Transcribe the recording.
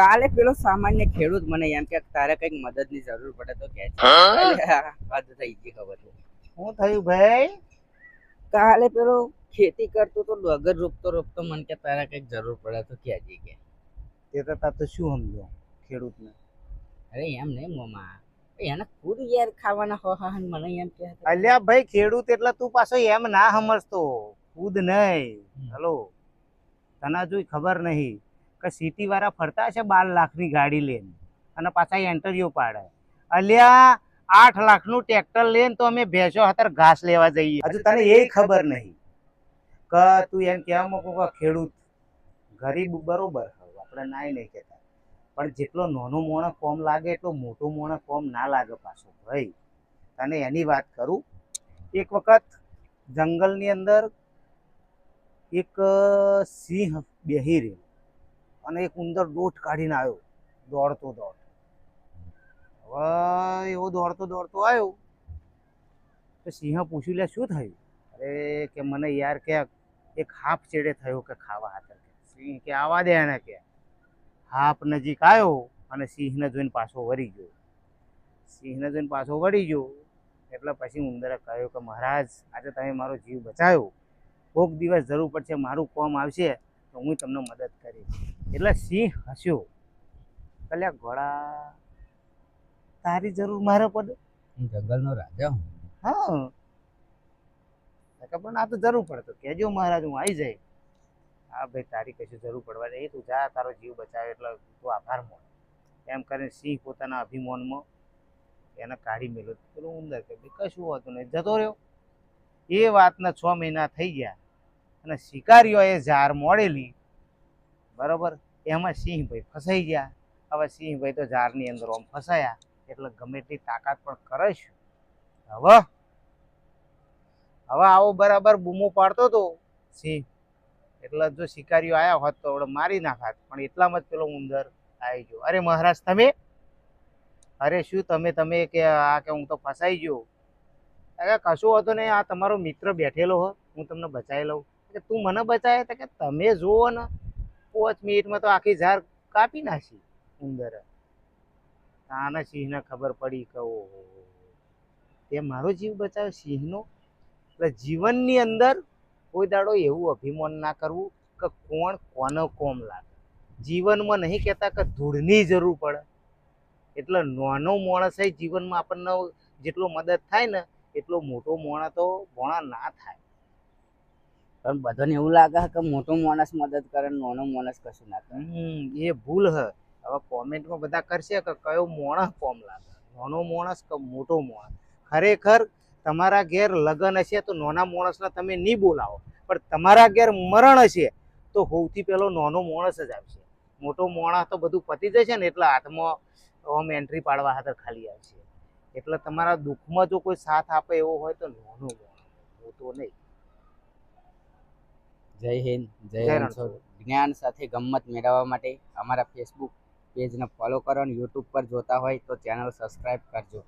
કાલે પેલો સામાન્ય ખેડૂત મને એમ કે તારે કંઈક મદદની જરૂર પડે તો કે વાત થઈ ગઈ ખબર છે. શું થયું ભાઈ? કાલે પેલો ખેતી કરતો તો ડગર રોપતો રોપતો મને કે તારે કંઈક જરૂર પડે તો કહેજે કે. તે તો તા તો શું સમજો ખેડૂતને? અરે એમ નહીં મોમા. એને ખુદ યાર ખાવાના હો હા મને એમ કે અલ્યા ભાઈ ખેડૂત એટલે તું પાછો એમ ના સમજતો. ખુદ નહીં. હલો. તને જોઈ ખબર નહીં. કે સિટી વાળા ફરતા છે બાર લાખની ગાડી લઈને અને પાછા એન્ટરવ્યુ પાડે. અલ્યા, આઠ લાખનું ટ્રેક્ટર લઈને તો અમે ભેંસો હાથર ઘાસ લેવા જઈએ. હજુ તને એ ખબર નહીં કે તું એમ કહેવા મૂકું કે ખેડૂત. ગરીબ બરોબર આપણે નાય નહીં કહેતા. પણ જેટલો નાનો મોણો કોમ લાગે, એટલો મોટો મોણો કોમ ના લાગે પાછો ભાઈ. તને એની વાત કરું? એક વખત જંગલની અંદર એક સિંહ બેહી રહ્યો. અને એક ઉંદર દોટ કાઢીને આવ્યો. દોડતો દોડતો હવે એવો દોડતો દોડતો આવ્યો. તો સિંહ પૂછ્યું લે, શું થયું? અરે કે મને યાર કે એક હાફ ચેડે થયો કે ખાવા હાથર સિંહ કે, આવા દે એને કે. હાફ નજીક આવ્યો અને સિંહને જોઈને પાછો વળી ગયો. સિંહને જોઈને પાછો વળી ગયો. એટલે પછી ઉંદરે કહ્યું કે, મહારાજ, આજે તમે મારો જીવ બચાવ્યો. કોક દિવસ જરૂર પડશે, મારું કોમ આવશે તો હું તમને મદદ કરીશ. એટલે સિંહ હસ્યો. કલ્યા ઘોડા તારી જરૂર મારે પડે હું જંગલનો રાજા હું. હા. પણ આ તો જરૂર પડે. તો કહેજો મહારાજ હું આવી જાય હા ભાઈ તારી કશું જરૂર પડવા એ તું જા તારો જીવ બચાવે એટલે તું આભાર મળે એમ કરીને સિંહ પોતાના અભિમાનમાં એને કાઢી મેલ્યો. પેલું ઉંદર કે કશું હોતું નહીં. જતો રહ્યો. એ વાતના છ મહિના થઈ ગયા અને શિકારીઓએ ઝાર મોડેલી બરોબર? એમાં સિંહ ભાઈ ફસાઈ ગયા. હવે સિંહ ભાઈ તો ઝાડની અંદર આમ ફસાયા. એટલે ગમે એટલી તાકાત પણ કરે છે. હવે? હવે આવો બરાબર બૂમો પાડતો હતો સિંહ. એટલે જો શિકારીઓ આવ્યા હોત તો હવે મારી નાખાત. પણ એટલામાં જ પેલો ઉંદર આવી ગયો. અરે મહારાજ, તમે? અરે શું તમે તમે કે આ કે હું તો ફસાઈ ગયો? અરે કશું હતું નહીં, આ તમારો મિત્ર બેઠેલો હો હું તમને બચાવી લઉં. કે તું મને બચાવે? કે તમે જુઓ ને. પાંચ મિનિટમાં તો આખી ઝાર કાપી નાખી ઉંદર. આના સિંહને ખબર પડી કે ઓહો, તે મારો જીવ બચાવ્યો સિંહનો? એટલે જીવનની અંદર કોઈ દાડો એવું અભિમાન ના કરવું કે કોણ કોનો કોમ લાગે. જીવનમાં નહીં કહેતા કે ધૂળની જરૂર પડે. એટલે નાનો માણસ જીવનમાં આપણને જેટલો મદદ થાય ને, એટલો મોટો મોણા તો ભોણા ના થાય. પણ બધાને એવું લાગે કે મોટો માણસ મદદ કરે નાનો માણસ કશું ના કરે. એ ભૂલ હ હવે કોમેન્ટમાં બધા કરશે કે કયો માણસ કોમ લાગે? નાનો માણસ કે મોટો માણસ? ખરેખર તમારા ઘેર લગ્ન હશે તો નાના માણસને તમે નહીં બોલાવો. પણ તમારા ઘેર મરણ હશે તો સૌથી પહેલો નાનો માણસ જ આવશે. મોટો માણસ તો બધું પતી જશે ને એટલે હાથમાં ઓમ એન્ટ્રી પાડવા હાથર ખાલી આવશે. એટલે તમારા દુઃખમાં જો કોઈ સાથ આપે એવો હોય તો નાનો મોટો નહીં. જય હિન્દ જય રણછોડ જ્ઞાન સાથે ગમ્મત મેળવવા માટે અમારા ફેસબુક પેજને ફોલો કરો અને યુટ્યુબ પર જોતા હોય તો ચેનલ સબસ્ક્રાઇબ કરજો.